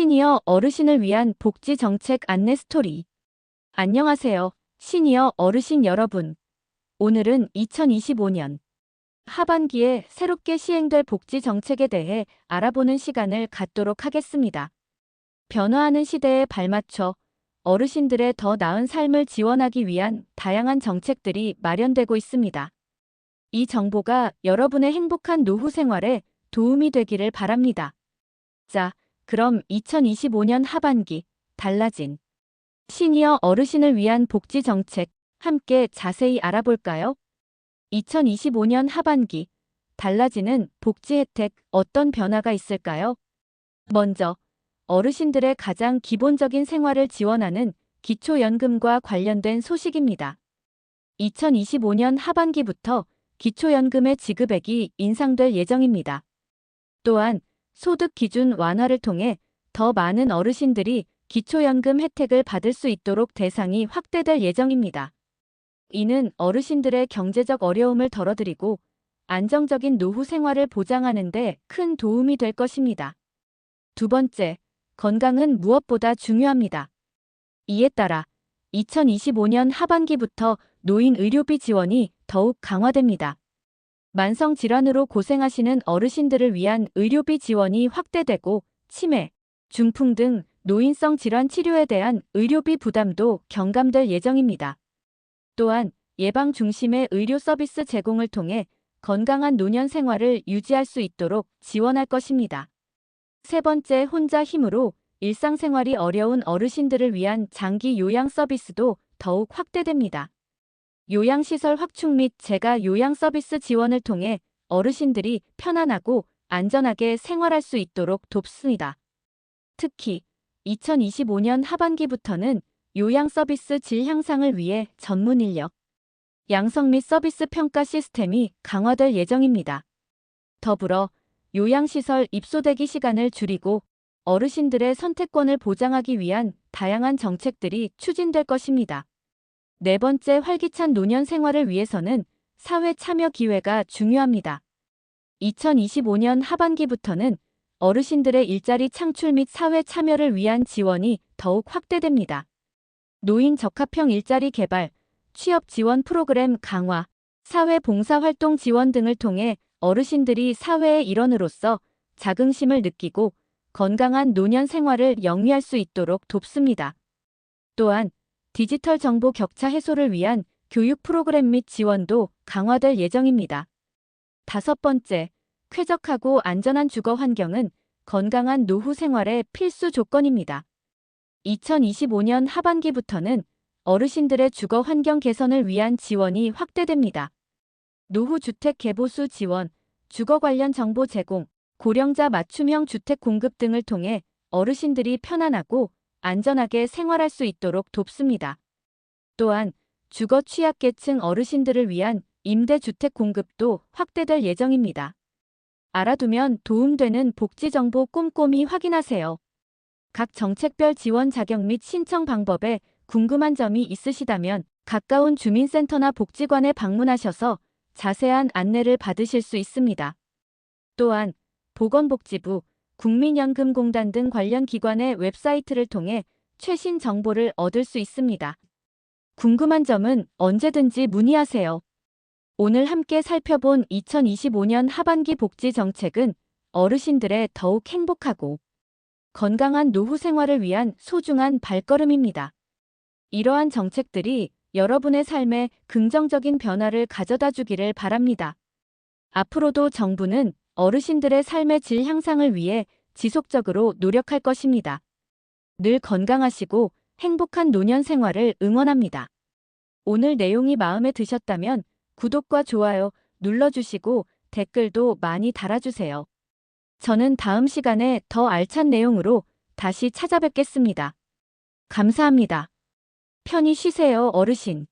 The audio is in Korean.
시니어 어르신을 위한 복지 정책 안내 스토리. 안녕하세요. 시니어 어르신 여러분. 오늘은 2025년 하반기에 새롭게 시행될 복지 정책에 대해 알아보는 시간을 갖도록 하겠습니다. 변화하는 시대에 발맞춰 어르신들의 더 나은 삶을 지원하기 위한 다양한 정책들이 마련되고 있습니다. 이 정보가 여러분의 행복한 노후 생활에 도움이 되기를 바랍니다. 자, 그럼 2025년 하반기 달라진 시니어 어르신을 위한 복지 정책 함께 자세히 알아볼까요? 2025년 하반기 달라지는 복지 혜택 어떤 변화가 있을까요? 먼저 어르신들의 가장 기본적인 생활을 지원하는 기초연금과 관련된 소식입니다. 2025년 하반기부터 기초연금의 지급액이 인상될 예정입니다. 또한 소득 기준 완화를 통해 더 많은 어르신들이 기초연금 혜택을 받을 수 있도록 대상이 확대될 예정입니다. 이는 어르신들의 경제적 어려움을 덜어드리고 안정적인 노후 생활을 보장하는 데 큰 도움이 될 것입니다. 두 번째, 건강은 무엇보다 중요합니다. 이에 따라 2025년 하반기부터 노인 의료비 지원이 더욱 강화됩니다. 만성 질환으로 고생하시는 어르신들을 위한 의료비 지원이 확대되고 치매, 중풍 등 노인성 질환 치료에 대한 의료비 부담도 경감될 예정입니다. 또한 예방 중심의 의료 서비스 제공을 통해 건강한 노년 생활을 유지할 수 있도록 지원할 것입니다. 세 번째, 혼자 힘으로 일상생활이 어려운 어르신들을 위한 장기 요양 서비스도 더욱 확대됩니다. 요양시설 확충 및 재가 요양 서비스 지원을 통해 어르신들이 편안하고 안전하게 생활할 수 있도록 돕습니다. 특히 2025년 하반기부터는 요양 서비스 질 향상을 위해 전문 인력, 양성 및 서비스 평가 시스템이 강화될 예정입니다. 더불어 요양시설 입소대기 시간을 줄이고 어르신들의 선택권을 보장하기 위한 다양한 정책들이 추진될 것입니다. 네 번째 활기찬 노년 생활을 위해서는 사회 참여 기회가 중요합니다. 2025년 하반기부터는 어르신들의 일자리 창출 및 사회 참여를 위한 지원이 더욱 확대됩니다. 노인 적합형 일자리 개발, 취업 지원 프로그램 강화, 사회 봉사 활동 지원 등을 통해 어르신들이 사회의 일원으로서 자긍심을 느끼고 건강한 노년 생활을 영위할 수 있도록 돕습니다. 또한 디지털 정보 격차 해소를 위한 교육 프로그램 및 지원도 강화될 예정입니다. 다섯 번째, 쾌적하고 안전한 주거 환경은 건강한 노후 생활의 필수 조건입니다. 2025년 하반기부터는 어르신들의 주거 환경 개선을 위한 지원이 확대됩니다. 노후 주택 개보수 지원, 주거 관련 정보 제공, 고령자 맞춤형 주택 공급 등을 통해 어르신들이 편안하고 안전하게 생활할 수 있도록 돕습니다. 또한 주거 취약계층 어르신들을 위한 임대주택 공급도 확대될 예정입니다. 알아두면 도움되는 복지 정보 꼼꼼히 확인하세요. 각 정책별 지원 자격 및 신청 방법에 궁금한 점이 있으시다면 가까운 주민센터나 복지관에 방문하셔서 자세한 안내를 받으실 수 있습니다. 또한 보건복지부, 국민연금공단 등 관련 기관의 웹사이트를 통해 최신 정보를 얻을 수 있습니다. 궁금한 점은 언제든지 문의하세요. 오늘 함께 살펴본 2025년 하반기 복지 정책은 어르신들의 더욱 행복하고 건강한 노후 생활을 위한 소중한 발걸음입니다. 이러한 정책들이 여러분의 삶에 긍정적인 변화를 가져다 주기를 바랍니다. 앞으로도 정부는 어르신들의 삶의 질 향상을 위해 지속적으로 노력할 것입니다. 늘 건강하시고 행복한 노년 생활을 응원합니다. 오늘 내용이 마음에 드셨다면 구독과 좋아요 눌러주시고 댓글도 많이 달아주세요. 저는 다음 시간에 더 알찬 내용으로 다시 찾아뵙겠습니다. 감사합니다. 편히 쉬세요, 어르신.